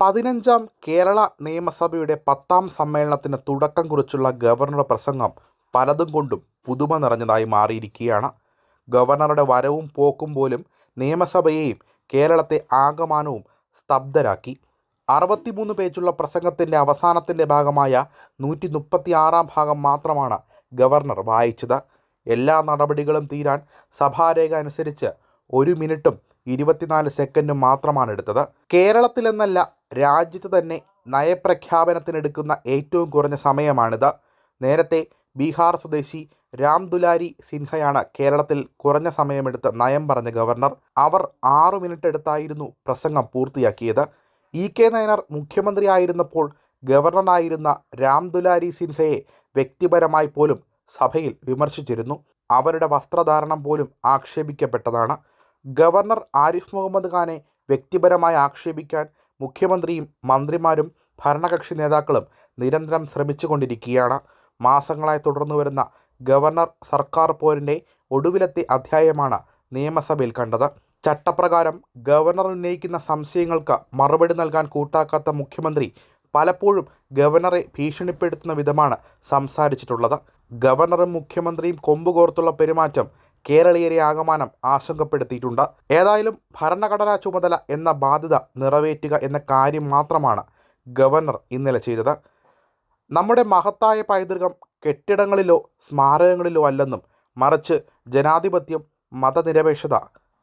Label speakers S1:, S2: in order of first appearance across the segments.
S1: പതിനഞ്ചാം കേരള നിയമസഭയുടെ പത്താം സമ്മേളനത്തിന് തുടക്കം കുറിച്ചുള്ള ഗവർണറുടെ പ്രസംഗം പലതും കൊണ്ടും പുതുമ നിറഞ്ഞതായി മാറിയിരിക്കുകയാണ്. ഗവർണറുടെ വരവും പോക്കും പോലും നിയമസഭയെയും കേരളത്തെ ആകമാനവും സ്തബ്ധരാക്കി. അറുപത്തിമൂന്ന് പേജുള്ള പ്രസംഗത്തിന്റെ അവസാനത്തിന്റെ ഭാഗമായ നൂറ്റി മുപ്പത്തി ആറാം ഭാഗം മാത്രമാണ് ഗവർണർ വായിച്ചത്. എല്ലാ നടപടികളും തീരാൻ സഭാരേഖ അനുസരിച്ച് ഒരു മിനിറ്റും ഇരുപത്തിനാല് സെക്കൻഡും മാത്രമാണ് എടുത്തത്. കേരളത്തിലെന്നല്ല രാജ്യത്ത് തന്നെ നയപ്രഖ്യാപനത്തിനെടുക്കുന്ന ഏറ്റവും കുറഞ്ഞ സമയമാണിത്. നേരത്തെ ബീഹാർ സ്വദേശി രാം ദുലാരി സിൻഹയാണ് കേരളത്തിൽ കുറഞ്ഞ സമയമെടുത്ത് നയം പറഞ്ഞ ഗവർണർ. അവർ ആറു മിനിറ്റ് എടുത്തായിരുന്നു പ്രസംഗം പൂർത്തിയാക്കിയത്. ഇ കെ നയനാർ മുഖ്യമന്ത്രിയായിരുന്നപ്പോൾ ഗവർണറായിരുന്ന രാം ദുലാരി സിൻഹയെ വ്യക്തിപരമായി പോലും സഭയിൽ വിമർശിച്ചിരുന്നു. അവരുടെ വസ്ത്രധാരണം പോലും ആക്ഷേപിക്കപ്പെട്ടതാണ്. ഗവർണർ ആരിഫ് മുഹമ്മദ് ഖാനെ വ്യക്തിപരമായി ആക്ഷേപിക്കാൻ മുഖ്യമന്ത്രിയും മന്ത്രിമാരും ഭരണകക്ഷി നേതാക്കളും നിരന്തരം ശ്രമിച്ചുകൊണ്ടിരിക്കുകയാണ്. മാസങ്ങളായി തുടർന്നു വരുന്ന ഗവർണർ സർക്കാർ പോരിന്റെ ഒടുവിലത്തെ അധ്യായമാണ് നിയമസഭയിൽ കണ്ടത്. ചട്ടപ്രകാരം ഗവർണർ ഉന്നയിക്കുന്ന സംശയങ്ങൾക്ക് മറുപടി നൽകാൻ കൂട്ടാക്കാത്ത മുഖ്യമന്ത്രി പലപ്പോഴും ഗവർണറെ ഭീഷണിപ്പെടുത്തുന്ന വിധമാണ് സംസാരിച്ചിട്ടുള്ളത്. ഗവർണറും മുഖ്യമന്ത്രിയും കൊമ്പുകോർത്തുള്ള പെരുമാറ്റം കേരളീയരെ ആകമാനം ആശങ്കപ്പെടുത്തിയിട്ടുണ്ട്. ഏതായാലും ഭരണഘടനാ ചുമതല എന്ന ബാധ്യത നിറവേറ്റുക എന്ന കാര്യം മാത്രമാണ് ഗവർണർ ഇന്നലെ ചെയ്തത്. നമ്മുടെ മഹത്തായ പൈതൃകം കെട്ടിടങ്ങളിലോ സ്മാരകങ്ങളിലോ അല്ലെന്നും മറിച്ച് ജനാധിപത്യം മതനിരപേക്ഷത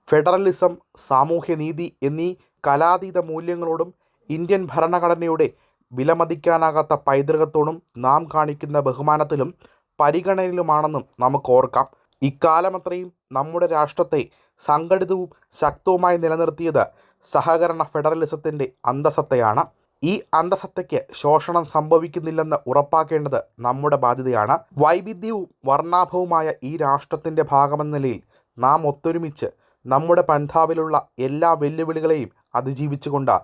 S1: ഫെഡറലിസം സാമൂഹ്യനീതി എന്നീ കലാതീത മൂല്യങ്ങളോടും ഇന്ത്യൻ ഭരണഘടനയുടെ വിലമതിക്കാനാകാത്ത പൈതൃകത്തോടും നാം കാണിക്കുന്ന ബഹുമാനത്തിലും പരിഗണനയിലുമാണെന്നും നമുക്ക് ഓർക്കാം. ഇക്കാലമത്രയും നമ്മുടെ രാഷ്ട്രത്തെ സംഘടിതവും ശക്തവുമായി നിലനിർത്തിയത് സഹകരണ ഫെഡറലിസത്തിന്റെ അന്തസത്തയാണ്. ഈ അന്തസത്തയ്ക്ക് ശോഷണം സംഭവിക്കുന്നില്ലെന്ന് ഉറപ്പാക്കേണ്ടത് നമ്മുടെ ബാധ്യതയാണ്. വൈവിധ്യവും വർണാഭവുമായ ഈ രാഷ്ട്രത്തിന്റെ ഭാഗമെന്ന നിലയിൽ നാം ഒത്തൊരുമിച്ച് നമ്മുടെ പന്ഥാവിലുള്ള എല്ലാ വെല്ലുവിളികളെയും അതിജീവിച്ചുകൊണ്ട്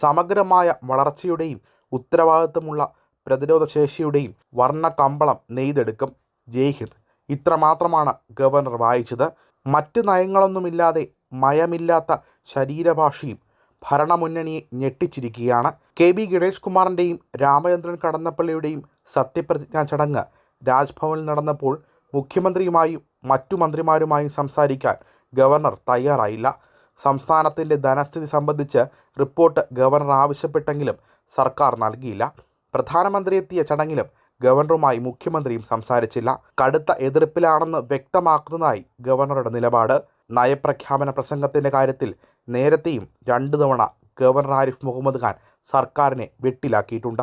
S1: സമഗ്രമായ വളർച്ചയുടെയും ഉത്തരവാദിത്വമുള്ള പ്രതിരോധശേഷിയുടെയും വർണ കമ്പളം നെയ്തെടുക്കും. ജയ് ഹിന്ദ്. ഇത്രമാത്രമാണ് ഗവർണർ വായിച്ചത്. മറ്റ് നയങ്ങളൊന്നുമില്ലാതെ മയമില്ലാത്ത ശരീരഭാഷയും ഭരണമുന്നണിയെ ഞെട്ടിച്ചിരിക്കുകയാണ്. കെ ബി ഗണേഷ് കുമാറിന്റെയും രാമചന്ദ്രൻ കടന്നപ്പള്ളിയുടെയും സത്യപ്രതിജ്ഞാ ചടങ്ങ് രാജ്ഭവനിൽ നടന്നപ്പോൾ മുഖ്യമന്ത്രിയുമായും മറ്റു മന്ത്രിമാരുമായും സംസാരിക്കാൻ ഗവർണർ തയ്യാറായില്ല. സംസ്ഥാനത്തിന്റെ ധനസ്ഥിതി സംബന്ധിച്ച് റിപ്പോർട്ട് ഗവർണർ ആവശ്യപ്പെട്ടെങ്കിലും സർക്കാർ നൽകിയില്ല. പ്രധാനമന്ത്രി എത്തിയ ചടങ്ങിലും ഗവർണറുമായി മുഖ്യമന്ത്രിയും സംസാരിച്ചില്ല. കടുത്ത എതിർപ്പിലാണെന്ന് വ്യക്തമാക്കുന്നതായി ഗവർണറുടെ നിലപാട്. നയപ്രഖ്യാപന പ്രസംഗത്തിന്റെ കാര്യത്തിൽ നേരത്തെയും രണ്ടു തവണ ഗവർണർ ആരിഫ് മുഹമ്മദ് ഖാൻ സർക്കാരിനെ വെട്ടിലാക്കിയിട്ടുണ്ട്.